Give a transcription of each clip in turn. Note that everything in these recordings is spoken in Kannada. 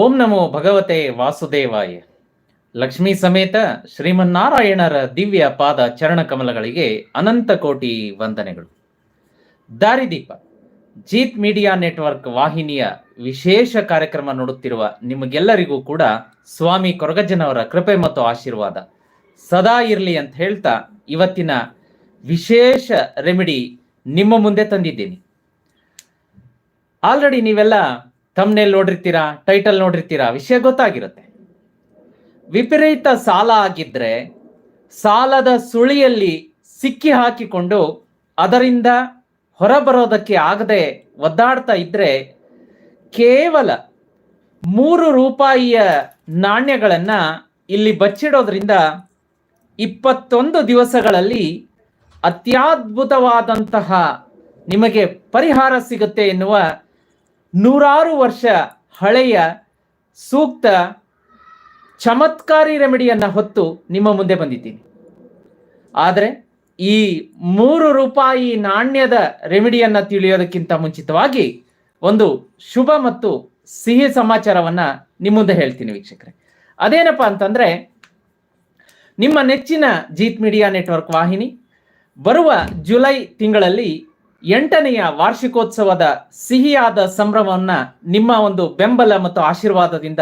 ಓಂ ನಮೋ ಭಗವತೆ ವಾಸುದೇವಾಯ. ಲಕ್ಷ್ಮೀ ಸಮೇತ ಶ್ರೀಮನ್ನಾರಾಯಣರ ದಿವ್ಯ ಪಾದ ಚರಣ ಕಮಲಗಳಿಗೆ ಅನಂತ ಕೋಟಿ ವಂದನೆಗಳು. ದಾರಿದೀಪ, ಜೀತ್ ಮೀಡಿಯಾ ನೆಟ್ವರ್ಕ್ ವಾಹಿನಿಯ ವಿಶೇಷ ಕಾರ್ಯಕ್ರಮ ನೋಡುತ್ತಿರುವ ನಿಮಗೆಲ್ಲರಿಗೂ ಕೂಡ ಸ್ವಾಮಿ ಕೊರಗಜ್ಜನವರ ಕೃಪೆ ಮತ್ತು ಆಶೀರ್ವಾದ. ಸದಾ ಇರಲಿ ಅಂತ ಹೇಳ್ತಾ ಇವತ್ತಿನ ವಿಶೇಷ ರೆಮಿಡಿ ನಿಮ್ಮ ಮುಂದೆ ತಂದಿದ್ದೀನಿ. ಆಲ್ರೆಡಿ ನೀವೆಲ್ಲ ತಮ್ನೇಲ್ ನೋಡಿರ್ತೀರಾ ಟೈಟಲ್ ನೋಡಿರ್ತೀರಾ, ವಿಷಯ ಗೊತ್ತಾಗಿರುತ್ತೆ. ವಿಪರೀತ ಸಾಲ ಆಗಿದ್ರೆ ಸಾಲದ ಸುಳಿಯಲ್ಲಿ ಸಿಕ್ಕಿ ಹಾಕಿಕೊಂಡು ಅದರಿಂದ ಹೊರಬರೋದಕ್ಕೆ ಆಗದೆ ಒದ್ದಾಡ್ತಾ ಇದ್ರೆ ಕೇವಲ ಮೂರು ರೂಪಾಯಿಯ ನಾಣ್ಯಗಳನ್ನ ಇಲ್ಲಿ ಬಚ್ಚಿಡೋದ್ರಿಂದ ಇಪ್ಪತ್ತೊಂದು ದಿವಸಗಳಲ್ಲಿ ಅತ್ಯದ್ಭುತವಾದಂತಹ ನಿಮಗೆ ಪರಿಹಾರ ಸಿಗುತ್ತೆ ಎನ್ನುವ ನೂರಾರು ವರ್ಷ ಹಳೆಯ ಸೂಕ್ತ ಚಮತ್ಕಾರಿ ರೆಮಿಡಿಯನ್ನ ಹೊತ್ತು ನಿಮ್ಮ ಮುಂದೆ ಬಂದಿದ್ದೀನಿ. ಆದರೆ ಈ ಮೂರು ರೂಪಾಯಿ ನಾಣ್ಯದ ರೆಮಿಡಿಯನ್ನ ತಿಳಿಯೋದಕ್ಕಿಂತ ಮುಂಚಿತವಾಗಿ ಒಂದು ಶುಭ ಮತ್ತು ಸಿಹಿ ಸಮಾಚಾರವನ್ನು ನಿಮ್ಮ ಮುಂದೆ ಹೇಳ್ತೀನಿ ವೀಕ್ಷಕರೇ. ಅದೇನಪ್ಪ ಅಂತಂದ್ರೆ, ನಿಮ್ಮ ನೆಚ್ಚಿನ ಜೀತ್ ಮೀಡಿಯಾ ನೆಟ್ವರ್ಕ್ ವಾಹಿನಿ ಬರುವ ಜುಲೈ ತಿಂಗಳಲ್ಲಿ ಎಂಟನೆಯ ವಾರ್ಷಿಕೋತ್ಸವದ ಸಿಹಿಯಾದ ಸಂಭ್ರಮವನ್ನ ನಿಮ್ಮ ಒಂದು ಬೆಂಬಲ ಮತ್ತು ಆಶೀರ್ವಾದದಿಂದ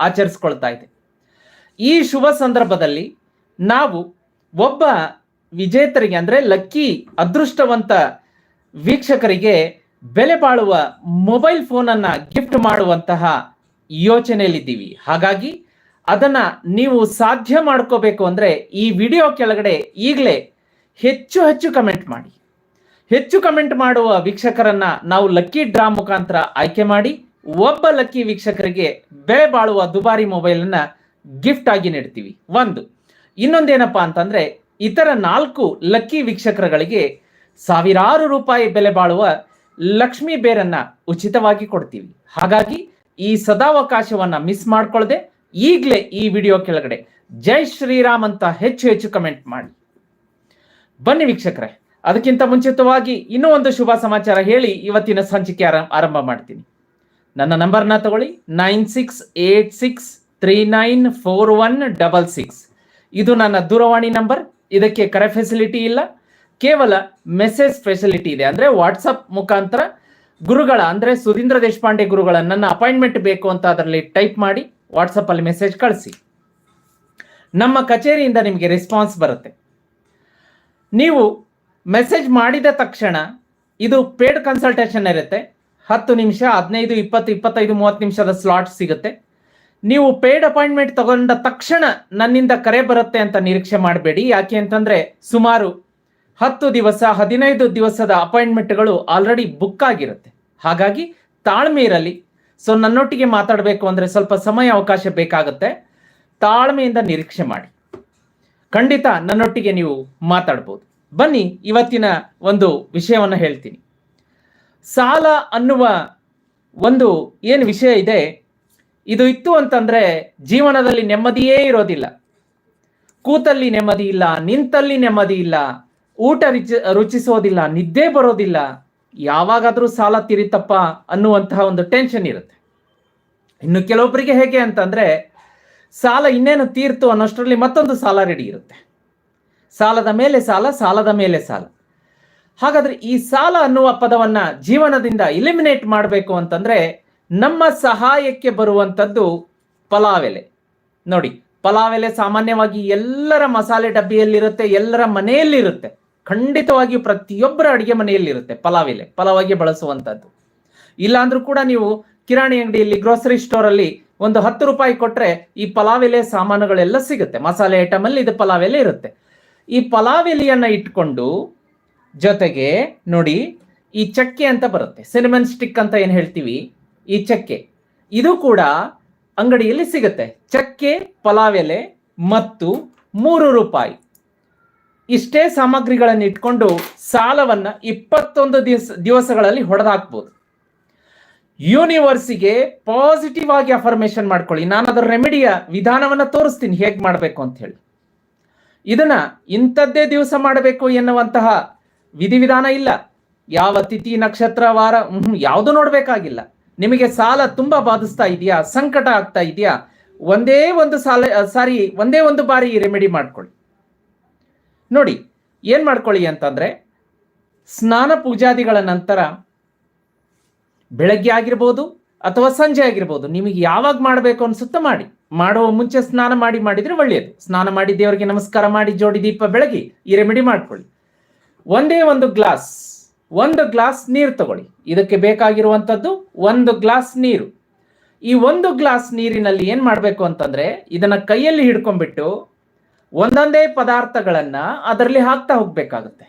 ಆಚರಿಸ್ಕೊಳ್ತಾ ಇದೆ. ಈ ಶುಭ ಸಂದರ್ಭದಲ್ಲಿ ನಾವು ಒಬ್ಬ ವಿಜೇತರಿಗೆ ಅಂದ್ರೆ ಲಕ್ಕಿ ಅದೃಷ್ಟವಂತ ವೀಕ್ಷಕರಿಗೆ ಬೆಲೆ ಬಾಳುವ ಮೊಬೈಲ್ ಫೋನನ್ನ ಗಿಫ್ಟ್ ಮಾಡುವಂತಹ ಯೋಚನೆಯಲ್ಲಿದ್ದೀವಿ. ಹಾಗಾಗಿ ಅದನ್ನ ನೀವು ಸಾಧ್ಯ ಮಾಡ್ಕೋಬೇಕು ಅಂದ್ರೆ ಈ ವಿಡಿಯೋ ಕೆಳಗಡೆ ಈಗಲೇ ಹೆಚ್ಚು ಹೆಚ್ಚು ಕಮೆಂಟ್ ಮಾಡಿ. ಹೆಚ್ಚು ಕಮೆಂಟ್ ಮಾಡುವ ವೀಕ್ಷಕರನ್ನ ನಾವು ಲಕ್ಕಿ ಡ್ರಾ ಮುಖಾಂತರ ಆಯ್ಕೆ ಮಾಡಿ, ಒಬ್ಬ ಲಕ್ಕಿ ವೀಕ್ಷಕರಿಗೆ ಬೆಲೆ ಬಾಳುವ ದುಬಾರಿ ಮೊಬೈಲ್ ಅನ್ನ ಗಿಫ್ಟ್ ಆಗಿ ನೀಡ್ತೀವಿ. ಒಂದು, ಇನ್ನೊಂದೇನಪ್ಪ ಅಂತಂದ್ರೆ, ಇತರ ನಾಲ್ಕು ಲಕ್ಕಿ ವೀಕ್ಷಕರುಗಳಿಗೆ ಸಾವಿರಾರು ರೂಪಾಯಿ ಬೆಲೆ ಬಾಳುವ ಲಕ್ಷ್ಮಿ ಬೇರನ್ನ ಉಚಿತವಾಗಿ ಕೊಡ್ತೀವಿ. ಹಾಗಾಗಿ ಈ ಸದಾವಕಾಶವನ್ನ ಮಿಸ್ ಮಾಡ್ಕೊಳ್ಳದೆ ಈಗಲೇ ಈ ವಿಡಿಯೋ ಕೆಳಗಡೆ ಜೈ ಶ್ರೀರಾಮ್ ಅಂತ ಹೆಚ್ಚು ಹೆಚ್ಚು ಕಮೆಂಟ್ ಮಾಡಿ. ಬನ್ನಿ ವೀಕ್ಷಕರೇ. ಅದಕ್ಕಿಂತ ಮುಂಚಿತವಾಗಿ ಇನ್ನೂ ಒಂದು ಶುಭ ಸಮಾಚಾರ ಹೇಳಿ ಇವತ್ತಿನ ಸಂಚಿಕೆ ಆರ- ಆರಂಭ ಮಾಡ್ತೀನಿ. ನನ್ನ ನಂಬರ್ನ ತಗೊಳ್ಳಿ. Nine six eight six three nine four one double six. ಇದು ನನ್ನ ದೂರವಾಣಿ ನಂಬರ್. ಇದಕ್ಕೆ ಕರೆ ಫೆಸಿಲಿಟಿ ಇಲ್ಲ. ಕೇವಲ ಮೆಸೇಜ್ ಫೆಸಿಲಿಟಿ ಇದೆ. ಅಂದ್ರೆ ವಾಟ್ಸಪ್ ಮುಖಾಂತರ ಗುರುಗಳ, ಅಂದ್ರೆ ಸುಧೀಂದ್ರ ದೇಶಪಾಂಡೆ ಗುರುಗಳ ನನ್ನ ಅಪಾಯಿಂಟ್ಮೆಂಟ್ ಬೇಕು ಅಂತ ಅದರಲ್ಲಿ ಟೈಪ್ ಮಾಡಿ ವಾಟ್ಸಪ್ಪಲ್ಲಿ ಮೆಸೇಜ್ ಕಳಿಸಿ. ನಮ್ಮ ಕಚೇರಿಯಿಂದ ನಿಮಗೆ ರೆಸ್ಪಾನ್ಸ್ ಬರುತ್ತೆ. ನೀವು ಮೆಸೇಜ್ ಮಾಡಿದ ತಕ್ಷಣ ಇದು ಪೇಡ್ ಕನ್ಸಲ್ಟೇಷನ್ ಇರುತ್ತೆ. ಹತ್ತು ನಿಮಿಷ, ಹದಿನೈದು, ಇಪ್ಪತ್ತು, ಇಪ್ಪತ್ತೈದು, ಮೂವತ್ತು ನಿಮಿಷದ ಸ್ಲಾಟ್ ಸಿಗುತ್ತೆ. ನೀವು ಪೇಯ್ಡ್ ಅಪಾಯಿಂಟ್ಮೆಂಟ್ ತಗೊಂಡ ತಕ್ಷಣ ನನ್ನಿಂದ ಕರೆ ಬರುತ್ತೆ ಅಂತ ನಿರೀಕ್ಷೆ ಮಾಡಬೇಡಿ. ಯಾಕೆ ಅಂತಂದ್ರೆ ಸುಮಾರು ಹತ್ತು ದಿವಸ, ಹದಿನೈದು ದಿವಸದ ಅಪಾಯಿಂಟ್ಮೆಂಟ್ಗಳು ಆಲ್ರೆಡಿ ಬುಕ್ ಆಗಿರುತ್ತೆ. ಹಾಗಾಗಿ ತಾಳ್ಮೆ ಇರಲಿ. ಸೊ ನನ್ನೊಟ್ಟಿಗೆ ಮಾತಾಡಬೇಕು ಅಂದ್ರೆ ಸ್ವಲ್ಪ ಸಮಯ, ಅವಕಾಶ ಬೇಕಾಗುತ್ತೆ. ತಾಳ್ಮೆಯಿಂದ ನಿರೀಕ್ಷೆ ಮಾಡಿ. ಖಂಡಿತ ನನ್ನೊಟ್ಟಿಗೆ ನೀವು ಮಾತಾಡ್ಬೋದು. ಬನ್ನಿ ಇವತ್ತಿನ ಒಂದು ವಿಷಯವನ್ನು ಹೇಳ್ತೀನಿ. ಸಾಲ ಅನ್ನುವ ಒಂದು ಏನು ವಿಷಯ ಇದೆ? ಇದು ಇತ್ತು ಅಂತಂದ್ರೆ ಜೀವನದಲ್ಲಿ ನೆಮ್ಮದಿಯೇ ಇರೋದಿಲ್ಲ. ಕೂತಲ್ಲಿ ನೆಮ್ಮದಿ ಇಲ್ಲ, ನಿಂತಲ್ಲಿ ನೆಮ್ಮದಿ ಇಲ್ಲ, ಊಟ ರುಚಿ, ರುಚಿಸೋದಿಲ್ಲ, ನಿದ್ದೆ ಬರೋದಿಲ್ಲ, ಯಾವಾಗಾದರೂ ಸಾಲ ತೀರಿತಪ್ಪ ಅನ್ನುವಂತಹ ಒಂದು ಟೆನ್ಷನ್ ಇರುತ್ತೆ. ಇನ್ನು ಕೆಲವೊಬ್ಬರಿಗೆ ಹೇಗೆ ಅಂತಂದ್ರೆ, ಸಾಲ ಇನ್ನೇನು ತೀರ್ತು ಅನ್ನೋಷ್ಟರಲ್ಲಿ ಮತ್ತೊಂದು ಸಾಲ ರೆಡಿ ಇರುತ್ತೆ. ಸಾಲದ ಮೇಲೆ ಸಾಲ, ಸಾಲದ ಮೇಲೆ ಸಾಲ. ಹಾಗಾದ್ರೆ ಈ ಸಾಲ ಅನ್ನುವ ಪದವನ್ನ ಜೀವನದಿಂದ ಇಲಿಮಿನೇಟ್ ಮಾಡಬೇಕು ಅಂತಂದ್ರೆ ನಮ್ಮ ಸಹಾಯಕ್ಕೆ ಬರುವಂಥದ್ದು ಪಲಾವೆಲೆ. ನೋಡಿ, ಪಲಾವೆಲೆ ಸಾಮಾನ್ಯವಾಗಿ ಎಲ್ಲರ ಮಸಾಲೆ ಡಬ್ಬಿಯಲ್ಲಿರುತ್ತೆ, ಎಲ್ಲರ ಮನೆಯಲ್ಲಿರುತ್ತೆ. ಖಂಡಿತವಾಗಿ ಪ್ರತಿಯೊಬ್ಬರ ಅಡುಗೆ ಮನೆಯಲ್ಲಿರುತ್ತೆ ಪಲಾವೆಲೆ, ಪಲಾವಾಗಿ ಬಳಸುವಂಥದ್ದು ಇಲ್ಲಾಂದ್ರೂ ಕೂಡ ನೀವು ಕಿರಾಣಿ ಅಂಗಡಿಯಲ್ಲಿ ಗ್ರೋಸರಿ ಸ್ಟೋರ್ ಅಲ್ಲಿ ಒಂದು ಹತ್ತು ರೂಪಾಯಿ ಕೊಟ್ಟರೆ ಈ ಪಲಾವೆಲೆ ಸಾಮಾನುಗಳೆಲ್ಲ ಸಿಗುತ್ತೆ. ಮಸಾಲೆ ಐಟಮಲ್ಲಿ ಇದು ಪಲಾವೆಲೆ ಇರುತ್ತೆ. ಈ ಪಲಾವೆಲಿಯನ್ನ ಇಟ್ಕೊಂಡು ಜೊತೆಗೆ ನೋಡಿ ಈ ಚಕ್ಕೆ ಅಂತ ಬರುತ್ತೆ. ಸಿನಿಮನ್ ಸ್ಟಿಕ್ ಅಂತ ಏನು ಹೇಳ್ತೀವಿ? ಈ ಚಕ್ಕೆ. ಇದು ಕೂಡ ಅಂಗಡಿಯಲ್ಲಿ ಸಿಗುತ್ತೆ. ಚಕ್ಕೆ, ಪಲಾವೆಲೆ ಮತ್ತು ಮೂರು ರೂಪಾಯಿ. ಇಷ್ಟೇ ಸಾಮಗ್ರಿಗಳನ್ನು ಇಟ್ಕೊಂಡು ಸಾಲವನ್ನ ಇಪ್ಪತ್ತೊಂದು ದಿವಸ, ದಿವಸಗಳಲ್ಲಿ ಹೊಡೆದಾಕ್ಬೋದು. ಯೂನಿವರ್ಸಿಗೆ ಪಾಸಿಟಿವ್ ಆಗಿ ಅಫರ್ಮೇಶನ್ ಮಾಡ್ಕೊಳ್ಳಿ. ನಾನು ಅದರ ರೆಮಿಡಿಯ ವಿಧಾನವನ್ನ ತೋರಿಸ್ತೀನಿ. ಹೇಗೆ ಮಾಡಬೇಕು ಅಂತ ಹೇಳಿ. ಇದನ್ನ ಇಂಥದ್ದೇ ದಿವಸ ಮಾಡಬೇಕು ಎನ್ನುವಂತಹ ವಿಧಿವಿಧಾನ ಇಲ್ಲ. ಯಾವ ತಿಥಿ, ನಕ್ಷತ್ರ, ವಾರ ಯಾವುದು ನೋಡಬೇಕಾಗಿಲ್ಲ. ನಿಮಗೆ ಸಾಲ ತುಂಬಾ ಬಾಧಿಸ್ತಾ ಇದೆಯಾ? ಸಂಕಟ ಆಗ್ತಾ ಇದೆಯಾ? ಒಂದೇ ಒಂದು ಸಾಲ ಸಾರಿ, ಒಂದೇ ಒಂದು ಬಾರಿ ರೆಮಿಡಿ ಮಾಡ್ಕೊಳ್ಳಿ. ನೋಡಿ, ಏನ್ ಮಾಡ್ಕೊಳ್ಳಿ ಅಂತಂದ್ರೆ, ಸ್ನಾನ ಪೂಜಾದಿಗಳ ನಂತರ ಬೆಳಗ್ಗೆ ಆಗಿರ್ಬೋದು ಅಥವಾ ಸಂಜೆ ಆಗಿರ್ಬೋದು, ನಿಮಗೆ ಯಾವಾಗ ಮಾಡಬೇಕು ಅನ್ಸುತ್ತ ಮಾಡಿ. ಮಾಡುವ ಮುಂಚೆ ಸ್ನಾನ ಮಾಡಿ ಮಾಡಿದ್ರೆ ಒಳ್ಳೆಯದು ಸ್ನಾನ ಮಾಡಿ ದೇವರಿಗೆ ನಮಸ್ಕಾರ ಮಾಡಿ ಜೋಡಿ ದೀಪ ಬೆಳಗಿ ಈ ರೆಮಿಡಿ ಮಾಡ್ಕೊಳ್ಳಿ. ಒಂದೇ ಒಂದು ಗ್ಲಾಸ್ ಒಂದು ಗ್ಲಾಸ್ ನೀರು ತಗೊಳ್ಳಿ. ಇದಕ್ಕೆ ಬೇಕಾಗಿರುವಂಥದ್ದು ಒಂದು ಗ್ಲಾಸ್ ನೀರು. ಈ ಒಂದು ಗ್ಲಾಸ್ ನೀರಿನಲ್ಲಿ ಏನು ಮಾಡಬೇಕು ಅಂತಂದ್ರೆ ಇದನ್ನ ಕೈಯಲ್ಲಿ ಹಿಡ್ಕೊಂಡ್ಬಿಟ್ಟು ಒಂದೊಂದೇ ಪದಾರ್ಥಗಳನ್ನ ಅದರಲ್ಲಿ ಹಾಕ್ತಾ ಹೋಗಬೇಕಾಗುತ್ತೆ.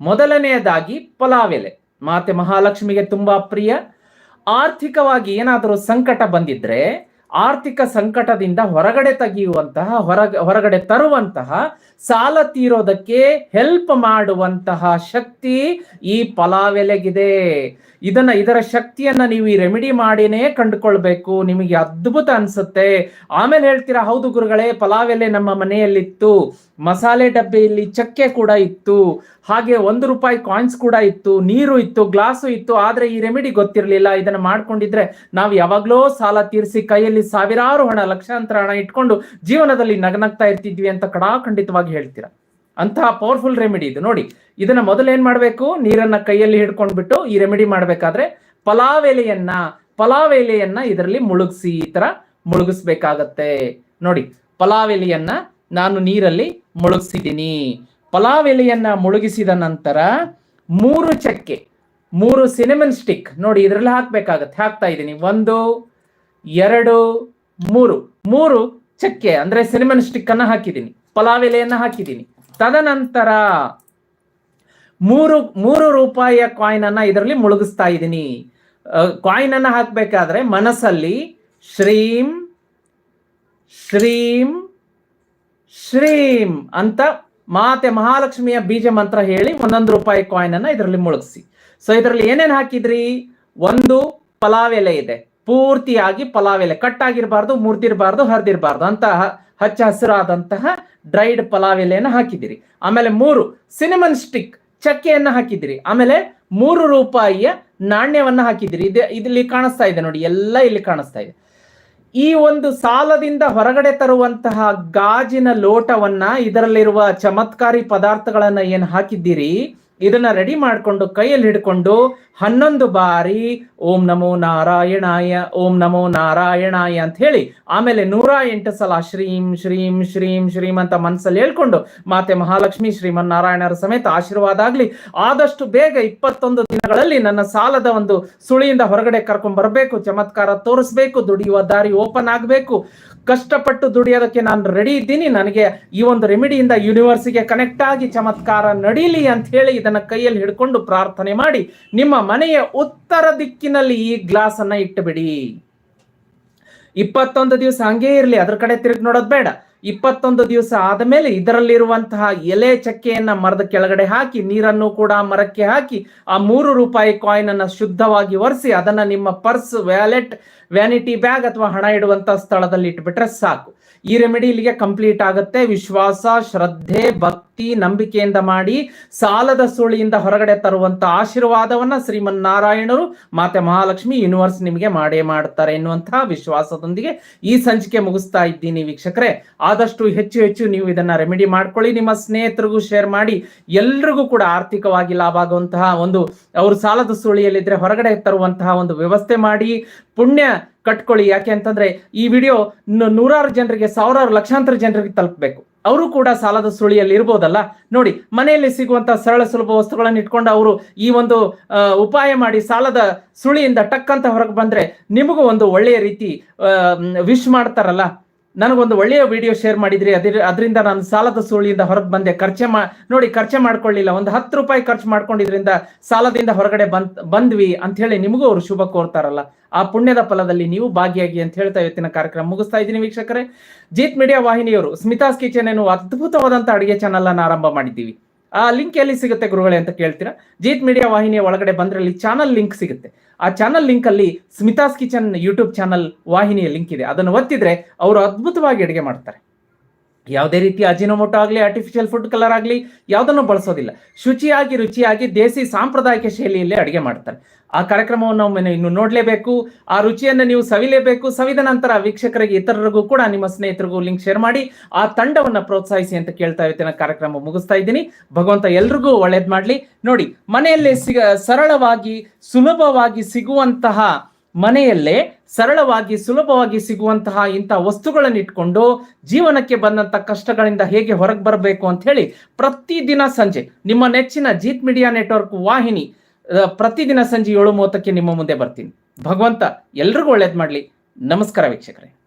ಮೊದಲನೆಯದಾಗಿ ಪಲಾವ್ ಎಲೆ. ಮಾತೆ ಮಹಾಲಕ್ಷ್ಮಿಗೆ ತುಂಬಾ ಪ್ರಿಯ. ಆರ್ಥಿಕವಾಗಿ ಏನಾದರೂ ಸಂಕಟ ಬಂದಿದ್ರೆ ಆರ್ಥಿಕ ಸಂಕಟದಿಂದ ಹೊರಗಡೆ ತೆಗೆಯುವಂತಹ ಹೊರಗ ಹೊರಗಡೆ ತರುವಂತಹ ಸಾಲ ತೀರೋದಕ್ಕೆ ಹೆಲ್ಪ್ ಮಾಡುವಂತಹ ಶಕ್ತಿ ಈ ಪಲಾವ್ ಎಲೆಗಿದೆ ಇದನ್ನ, ಇದರ ಶಕ್ತಿಯನ್ನ ನೀವು ಈ ರೆಮಿಡಿ ಮಾಡಿನೇ ಕಂಡುಕೊಳ್ಬೇಕು. ನಿಮಗೆ ಅದ್ಭುತ ಅನ್ಸುತ್ತೆ. ಆಮೇಲೆ ಹೇಳ್ತೀರಾ, ಹೌದು ಗುರುಗಳೇ ಪಲಾವ್ ಎಲೆ ನಮ್ಮ ಮನೆಯಲ್ಲಿತ್ತು. ಮಸಾಲೆ ಡಬ್ಬೆಯಲ್ಲಿ ಚಕ್ಕೆ ಕೂಡ ಇತ್ತು. ಹಾಗೆ ಒಂದು ರೂಪಾಯಿ ಕಾಯಿನ್ಸ್ ಕೂಡ ಇತ್ತು. ನೀರು ಇತ್ತು, ಗ್ಲಾಸು ಇತ್ತು. ಆದ್ರೆ ಈ ರೆಮಿಡಿ ಗೊತ್ತಿರಲಿಲ್ಲ. ಇದನ್ನ ಮಾಡ್ಕೊಂಡಿದ್ರೆ ನಾವು ಯಾವಾಗ್ಲೋ ಸಾಲ ತೀರಿಸಿ ಕೈಯಲ್ಲಿ ಸಾವಿರಾರು ಹಣ, ಲಕ್ಷಾಂತರ ಹಣ ಇಟ್ಕೊಂಡು ಜೀವನದಲ್ಲಿ ನಗನಗ್ತಾ ಇರ್ತಿದ್ವಿ ಅಂತ ಕಡಾಖಂಡಿತವಾಗಿ ಹೇಳ್ತೀರಾ? ಅಂತಹ ಪವರ್ಫುಲ್ ರೆಮಿಡಿ ಇದು. ನೋಡಿ, ಇದನ್ನ ಮೊದಲು ಏನ್ ಮಾಡ್ಬೇಕು? ನೀರನ್ನ ಕೈಯಲ್ಲಿ ಹಿಡ್ಕೊಂಡ್ಬಿಟ್ಟು ಈ ರೆಮಿಡಿ ಮಾಡ್ಬೇಕಾದ್ರೆ ಪಲಾವ್ ಎಲೆಯನ್ನ ಪಲಾವ್ ಎಲೆಯನ್ನ ಇದರಲ್ಲಿ ಮುಳುಗಿಸಿ, ಈ ತರ ಮುಳುಗಿಸ್ಬೇಕಾಗತ್ತೆ. ನೋಡಿ ಪಲಾವ್ ಎಲೆಯನ್ನ ನಾನು ನೀರಲ್ಲಿ ಮುಳುಗಿಸಿದ್ದೀನಿ. ಪಲಾವ್ ಎಲೆಯನ್ನ ಮುಳುಗಿಸಿದ ನಂತರ ಮೂರು ಚಕ್ಕೆ, ಮೂರು ಸಿನಿಮನ್ ಸ್ಟಿಕ್ ನೋಡಿ, ಇದರಲ್ಲಿ ಹಾಕ್ಬೇಕಾಗತ್ತೆ. ಹಾಕ್ತಾ ಇದ್ದೀನಿ. ಒಂದು, ಎರಡು, ಮೂರು ಮೂರು ಚಕ್ಕೆ, ಅಂದ್ರೆ ಸಿನಿಮನ್ ಸ್ಟಿಕ್ ಅನ್ನ ಹಾಕಿದ್ದೀನಿ. ಪಲಾವ್ ಎಲೆಯನ್ನ ಹಾಕಿದ್ದೀನಿ. ತದನಂತರ ಮೂರು ಮೂರು ರೂಪಾಯಿಯ ಕಾಯಿನ್ ಅನ್ನ ಇದರಲ್ಲಿ ಮುಳುಗಿಸ್ತಾ ಇದ್ದೀನಿ. ಕಾಯಿನ್ ಅನ್ನ ಹಾಕಬೇಕಾದ್ರೆ ಮನಸ್ಸಲ್ಲಿ ಶ್ರೀಂ ಶ್ರೀಂ ಶ್ರೀಂ ಅಂತ ಮಾತೆ ಮಹಾಲಕ್ಷ್ಮಿಯ ಬೀಜ ಮಂತ್ರ ಹೇಳಿ ಒಂದೊಂದು ರೂಪಾಯಿ ಕಾಯಿನ್ ಅನ್ನ ಇದರಲ್ಲಿ ಮುಳುಗಿಸಿ. ಸೊ ಇದರಲ್ಲಿ ಏನೇನ್ ಹಾಕಿದ್ರಿ? ಒಂದು ಪಲಾವ್ ಎಲೆ ಇದೆ. ಪೂರ್ತಿಯಾಗಿ ಪಲಾವ್ ಎಲೆ ಕಟ್ ಆಗಿರಬಾರ್ದು, ಮುರ್ದಿರಬಾರ್ದು, ಹರಿದಿರಬಾರ್ದು ಅಂತ ಹಚ್ಚ ಹಸಿರಾದಂತಹ ಡ್ರೈಡ್ ಪಲಾವ್ ಎಲೆಯನ್ನು ಹಾಕಿದಿರಿ ಆಮೇಲೆ ಮೂರು ಸಿನಿಮನ್ ಸ್ಟಿಕ್ ಚಕ್ಕೆಯನ್ನು ಹಾಕಿದಿರಿ ಆಮೇಲೆ ಮೂರು ರೂಪಾಯಿಯ ನಾಣ್ಯವನ್ನ ಹಾಕಿದಿರಿ ಇದೆ, ಇಲ್ಲಿ ಕಾಣಿಸ್ತಾ ಇದೆ ನೋಡಿ, ಎಲ್ಲ ಇಲ್ಲಿ ಕಾಣಿಸ್ತಾ ಇದೆ. ಈ ಒಂದು ಸಾಲದಿಂದ ಹೊರಗಡೆ ತರುವಂತಹ ಗಾಜಿನ ಲೋಟವನ್ನ ಇದರಲ್ಲಿರುವ ಚಮತ್ಕಾರಿ ಪದಾರ್ಥಗಳನ್ನ ಏನ್ ಹಾಕಿದ್ದೀರಿ? ಇದನ್ನ ರೆಡಿ ಮಾಡಿಕೊಂಡು ಕೈಯಲ್ಲಿ ಹಿಡ್ಕೊಂಡು ಹನ್ನೊಂದು ಬಾರಿ ಓಂ ನಮೋ ನಾರಾಯಣಾಯ, ಓಂ ನಮೋ ನಾರಾಯಣಾಯ ಅಂತ ಹೇಳಿ ಆಮೇಲೆ ನೂರ ಎಂಟು ಸಲ ಶ್ರೀಂ ಶ್ರೀಂ ಶ್ರೀಂ ಶ್ರೀಂ ಅಂತ ಮನಸ್ಸಲ್ಲಿ ಹೇಳ್ಕೊಂಡು ಮಾತೆ ಮಹಾಲಕ್ಷ್ಮಿ ಶ್ರೀಮನ್ನಾರಾಯಣರ ಸಮೇತ ಆಶೀರ್ವಾದ ಆಗ್ಲಿ. ಆದಷ್ಟು ಬೇಗ ಇಪ್ಪತ್ತೊಂದು ದಿನಗಳಲ್ಲಿ ನನ್ನ ಸಾಲದ ಒಂದು ಸುಳಿಯಿಂದ ಹೊರಗಡೆ ಕರ್ಕೊಂಡ್ ಬರಬೇಕು, ಚಮತ್ಕಾರ ತೋರಿಸ್ಬೇಕು, ದುಡಿಯುವ ದಾರಿ ಓಪನ್ ಆಗಬೇಕು. ಕಷ್ಟಪಟ್ಟು ದುಡಿಯೋದಕ್ಕೆ ನಾನು ರೆಡಿ ಇದ್ದೀನಿ. ನನಗೆ ಈ ಒಂದು ರೆಮಿಡಿಯಿಂದ ಯೂನಿವರ್ಸಿಗೆ ಕನೆಕ್ಟ್ ಆಗಿ ಚಮತ್ಕಾರ ನಡೀಲಿ ಅಂತ ಹೇಳಿ ಇದನ್ನ ಕೈಯಲ್ಲಿ ಹಿಡ್ಕೊಂಡು ಪ್ರಾರ್ಥನೆ ಮಾಡಿ, ನಿಮ್ಮ ಮನೆಯ ಉತ್ತರ ದಿಕ್ಕಿನಲ್ಲಿ ಈ ಗ್ಲಾಸ್ ಅನ್ನ ಇಟ್ಟುಬಿಡಿ. ಇಪ್ಪತ್ತೊಂದು ದಿವಸ ಹಂಗೆ ಇರಲಿ, ಅದ್ರ ಕಡೆ ತಿರುಗಿ ನೋಡೋದು ಬೇಡ. ಇಪ್ಪತ್ತೊಂದು ದಿವಸ ಆದಮೇಲೆ ಇದರಲ್ಲಿರುವಂತಹ ಎಲೆ ಚಕ್ಕೆಯನ್ನ ಮರದ ಕೆಳಗಡೆ ಹಾಕಿ, ನೀರನ್ನು ಕೂಡ ಮರಕ್ಕೆ ಹಾಕಿ, ಆ ಮೂರು ರೂಪಾಯಿ ಕಾಯಿನ್ ಅನ್ನ ಶುದ್ಧವಾಗಿ ಒರೆಸಿ, ಅದನ್ನ ನಿಮ್ಮ ಪರ್ಸ್, ವ್ಯಾಲೆಟ್, ವ್ಯಾನಿಟಿ ಬ್ಯಾಗ್ ಅಥವಾ ಹಣ ಇಡುವಂತಹ ಸ್ಥಳದಲ್ಲಿ ಇಟ್ಬಿಟ್ರೆ ಸಾಕು. ಈ ರೆಮಿಡಿ ಇಲ್ಲಿಗೆ ಕಂಪ್ಲೀಟ್ ಆಗುತ್ತೆ. ವಿಶ್ವಾಸ, ಶ್ರದ್ಧೆ, ಭಕ್ತಿ. ನಂಬಿಕೆಯಿಂದ ಮಾಡಿ ಸಾಲದ ಸುಳಿಯಿಂದ ಹೊರಗಡೆ ತರುವಂತ ಆಶೀರ್ವಾದವನ್ನ ಶ್ರೀಮನ್ನಾರಾಯಣರು ಮಾತೆ ಮಹಾಲಕ್ಷ್ಮಿ ಯೂನಿವರ್ಸ್ ನಿಮಗೆ ಮಾಡೇ ಮಾಡ್ತಾರೆ ಎನ್ನುವಂತಹ ವಿಶ್ವಾಸದೊಂದಿಗೆ ಈ ಸಂಚಿಕೆ ಮುಗಿಸ್ತಾ ಇದ್ದೀನಿ ವೀಕ್ಷಕರೇ. ಆದಷ್ಟು ಹೆಚ್ಚು ಹೆಚ್ಚು ನೀವು ಇದನ್ನ ರೆಮಿಡಿ ಮಾಡ್ಕೊಳ್ಳಿ, ನಿಮ್ಮ ಸ್ನೇಹಿತರಿಗೂ ಶೇರ್ ಮಾಡಿ, ಎಲ್ರಿಗೂ ಕೂಡ ಆರ್ಥಿಕವಾಗಿ ಲಾಭ ಆಗುವಂತಹ ಒಂದು ಅವರು ಸಾಲದ ಸುಳಿಯಲ್ಲಿದ್ರೆ ಹೊರಗಡೆ ತರುವಂತಹ ಒಂದು ವ್ಯವಸ್ಥೆ ಮಾಡಿ, ಪುಣ್ಯ ಕಟ್ಕೊಳ್ಳಿ. ಯಾಕೆ ಅಂತಂದ್ರೆ ಈ ವಿಡಿಯೋ ನೂರಾರು ಜನರಿಗೆ, ಸಾವಿರಾರು ಲಕ್ಷಾಂತರ ಜನರಿಗೆ ತಲುಪಬೇಕು. ಅವರು ಕೂಡ ಸಾಲದ ಸುಳಿಯಲ್ಲಿ ಇರ್ಬೋದಲ್ಲ? ನೋಡಿ, ಮನೆಯಲ್ಲಿ ಸಿಗುವಂತ ಸರಳ ಸುಲಭ ವಸ್ತುಗಳನ್ನು ಇಟ್ಕೊಂಡು ಅವರು ಈ ಒಂದು ಉಪಾಯ ಮಾಡಿ ಸಾಲದ ಸುಳಿಯಿಂದ ಟಕ್ಕಂತ ಹೊರಗೆ ಬಂದ್ರೆ ನಿಮಗೂ ಒಂದು ಒಳ್ಳೆಯ ರೀತಿ ವಿಶ್ ಮಾಡ್ತಾರಲ್ಲ? ನನಗೊಂದು ಒಳ್ಳೆಯ ವಿಡಿಯೋ ಶೇರ್ ಮಾಡಿದ್ರಿ. ಅದ್ರ ಅದರಿಂದ ನಾನು ಸಾಲದ ಸುಳಿಯಿಂದ ಹೊರಗೆ ಬಂದೆ. ಖರ್ಚೆ ಮಾ, ನೋಡಿ ಖರ್ಚೆ ಮಾಡ್ಕೊಳ್ಳಿಲ್ಲ. ಒಂದು ಹತ್ತು ರೂಪಾಯಿ ಖರ್ಚು ಮಾಡ್ಕೊಂಡಿದ್ರಿಂದ ಸಾಲದಿಂದ ಹೊರಗಡೆ ಬಂದ್, ಬಂದ್ವಿ ಅಂತ ಹೇಳಿ ನಿಮಗೂ ಅವರು ಶುಭ ಕೋರ್ತಾರಲ್ಲ. ಆ ಪುಣ್ಯದ ಫಲದಲ್ಲಿ ನೀವು ಭಾಗಿಯಾಗಿ ಅಂತ ಹೇಳ್ತಾ ಇವತ್ತಿನ ಕಾರ್ಯಕ್ರಮ ಮುಗಿಸ್ತಾ ಇದ್ದೀನಿ ವೀಕ್ಷಕರೇ. ಜೀತ್ ಮೀಡಿಯಾ ವಾಹಿನಿಯವರು ಸ್ಮಿತಾಸ್ ಕಿಚನ್ ಎನ್ನುವ ಅದ್ಭುತವಾದಂತ ಅಡುಗೆ ಚಾನಲ್ ಅನ್ನು ಆರಂಭ ಮಾಡಿದ್ದೀವಿ. ಆ ಲಿಂಕ್ ಎಲ್ಲಿ ಸಿಗುತ್ತೆ ಗುರುಗಳೇ ಅಂತ ಕೇಳ್ತೀರಾ? ಜೀತ್ ಮೀಡಿಯಾ ವಾಹಿನಿಯ ಒಳಗಡೆ ಬಂದ್ರೆ ಅಲ್ಲಿ ಚಾನಲ್ ಲಿಂಕ್ ಸಿಗುತ್ತೆ. ಆ ಚಾನಲ್ ಲಿಂಕ್ ಅಲ್ಲಿ ಸ್ಮಿತಾಸ್ ಕಿಚನ್ ಯೂಟ್ಯೂಬ್ ಚಾನಲ್ ವಾಹಿನಿಯ ಲಿಂಕ್ ಇದೆ. ಅದನ್ನು ಒತ್ತಿದ್ರೆ ಅವರು ಅದ್ಭುತವಾಗಿ ಅಡುಗೆ ಮಾಡ್ತಾರೆ. ಯಾವುದೇ ರೀತಿ ಅಜಿನೋಮೋಟೋ ಆಗಲಿ ಆರ್ಟಿಫಿಷಿಯಲ್ ಫುಡ್ ಕಲರ್ ಆಗಲಿ, ಯಾವುದನ್ನು ಬಳಸೋದಿಲ್ಲ. ಶುಚಿಯಾಗಿ, ರುಚಿಯಾಗಿ ದೇಸಿ ಸಾಂಪ್ರದಾಯಿಕ ಶೈಲಿಯಲ್ಲಿ ಅಡುಗೆ ಮಾಡ್ತಾರೆ. ಆ ಕಾರ್ಯಕ್ರಮವನ್ನು ಒಮ್ಮೆ ಇನ್ನು ನೋಡಲೇಬೇಕು. ಆ ರುಚಿಯನ್ನು ನೀವು ಸವಿಲೇಬೇಕು. ಸವಿದ ನಂತರ ವೀಕ್ಷಕರಿಗೆ ಇತರರಿಗೂ ಕೂಡ ನಿಮ್ಮ ಸ್ನೇಹಿತರಿಗೂ ಲಿಂಕ್ ಶೇರ್ ಮಾಡಿ, ಆ ತಂಡವನ್ನು ಪ್ರೋತ್ಸಾಹಿಸಿ ಅಂತ ಕೇಳ್ತಾ ಇರ್ತೀನಿ ಕಾರ್ಯಕ್ರಮ ಮುಗಿಸ್ತಾ ಇದ್ದೀನಿ. ಭಗವಂತ ಎಲ್ರಿಗೂ ಒಳ್ಳೇದು ಮಾಡಲಿ. ನೋಡಿ, ಮನೆಯಲ್ಲೇ ಸಿಗ, ಸರಳವಾಗಿ, ಸುಲಭವಾಗಿ ಸಿಗುವಂತಹ ಮನೆಯಲ್ಲೇ ಸರಳವಾಗಿ ಸುಲಭವಾಗಿ ಸಿಗುವಂತಹ ಇಂಥ ವಸ್ತುಗಳನ್ನು ಇಟ್ಕೊಂಡು ಜೀವನಕ್ಕೆ ಬಂದಂತ ಕಷ್ಟಗಳಿಂದ ಹೇಗೆ ಹೊರಗೆ ಬರಬೇಕು ಅಂತ ಹೇಳಿ ಪ್ರತಿದಿನ ಸಂಜೆ ನಿಮ್ಮ ನೆಚ್ಚಿನ ಜೀತ್ ಮೀಡಿಯಾ ನೆಟ್ವರ್ಕ್ ವಾಹಿನಿ ಪ್ರತಿದಿನ ಸಂಜೆ ಏಳು ಮೂವತ್ತಕ್ಕೆ ನಿಮ್ಮ ಮುಂದೆ ಬರ್ತೀನಿ. ಭಗವಂತ ಎಲ್ರಿಗೂ ಒಳ್ಳೇದು ಮಾಡಲಿ. ನಮಸ್ಕಾರ ವೀಕ್ಷಕರೇ.